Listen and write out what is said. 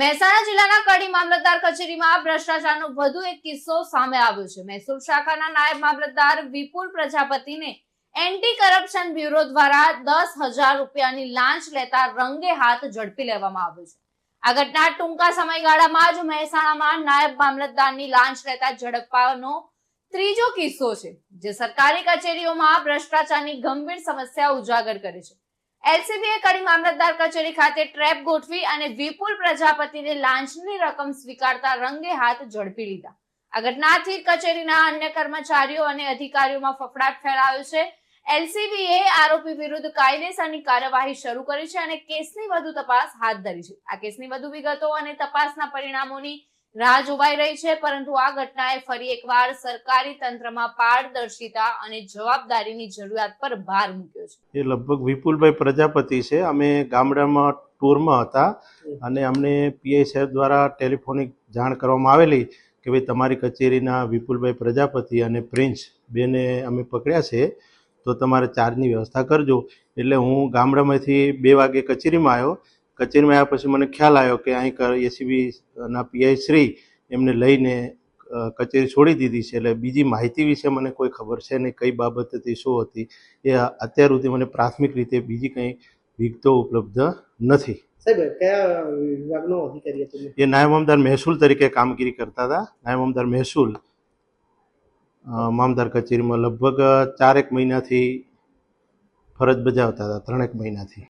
મહેસાણા જિલ્લાના કડી મામલતદાર કચેરીમાં ભ્રષ્ટાચારનો વધુ એક કિસ્સો સામે આવ્યો છે. મહેસૂલ શાખાના નાયબ મામલતદાર વિપુલ પ્રજાપતિને એન્ટી કરપ્શન બ્યુરો દ્વારા દસ હજાર રૂપિયાની લાંચ લેતા રંગે હાથ ઝડપી લેવામાં આવ્યો છે. આ ઘટના ટૂંકા સમયગાળામાં જ મહેસાણામાં નાયબ મામલતદારની લાંચ લેતા ઝડપવાનો ત્રીજો કિસ્સો છે, જે સરકારી કચેરીઓમાં ભ્રષ્ટાચારની ગંભીર સમસ્યા ઉજાગર કરે છે. એલસીબીએ કરી મામલતદાર કચેરી ખાતે ટ્રેપ ગોઠવી અને વિપુલ પ્રજાપતિને લાંચની રકમ સ્વીકારતા રંગે હાથ ઝડપી લીધા. આ ઘટનાથી કચેરીના અન્ય કર્મચારીઓ અને અધિકારીઓમાં ફફડાટ ફેલાયો છે. એલસીબીએ આરોપી વિરુદ્ધ કાયદેસરની કાર્યવાહી શરૂ કરી છે અને કેસની વધુ તપાસ હાથ ધરી છે. આ કેસની વધુ વિગતો અને તપાસના પરિણામોની રાહ જોવાઈ રહી છે, પરંતુ આ ઘટનાએ ફરી એકવાર સરકારી તંત્રમાં પારદર્શિતા અને જવાબદારીની જરૂરિયાત પર ભાર મૂક્યો છે. એ લગભગ વિપુલભાઈ પ્રજાપતિ છે. અમે ગામડામાં ટૂરમાં હતા અને અમને પીઆઈ સાહેબ દ્વારા ટેલિફોનિક જાણ કરવામાં આવેલી કે ભાઈ તમારી કચેરીના વિપુલભાઈ પ્રજાપતિ અને પ્રિન્સ બેને અમે પકડ્યા છે, તો તમારે ચાર્જની વ્યવસ્થા કરજો. એટલે હું ગામડામાંથી બે વાગે કચેરીમાં આવ્યો કચેરીમાં આવ્યા પછી મને ખ્યાલ આવ્યો કે અહીં એસીબી ના પીઆઈ શ્રી એમને લઈને કચેરી છોડી દીધી છે. એટલે બીજી માહિતી વિશે મને કોઈ ખબર છે નહીં કઈ બાબત હતી શું હતી એ અત્યાર સુધી મને પ્રાથમિક રીતે બીજી કંઈ વિગતો ઉપલબ્ધ નથી. એ નાયબ મામદાર મહેસૂલ તરીકે કામગીરી કરતા હતા. નાયબ મામદાર મહેસૂલ મામદાર કચેરીમાં લગભગ ચારેક મહિનાથી ફરજ બજાવતા હતા ત્રણેક મહિનાથી.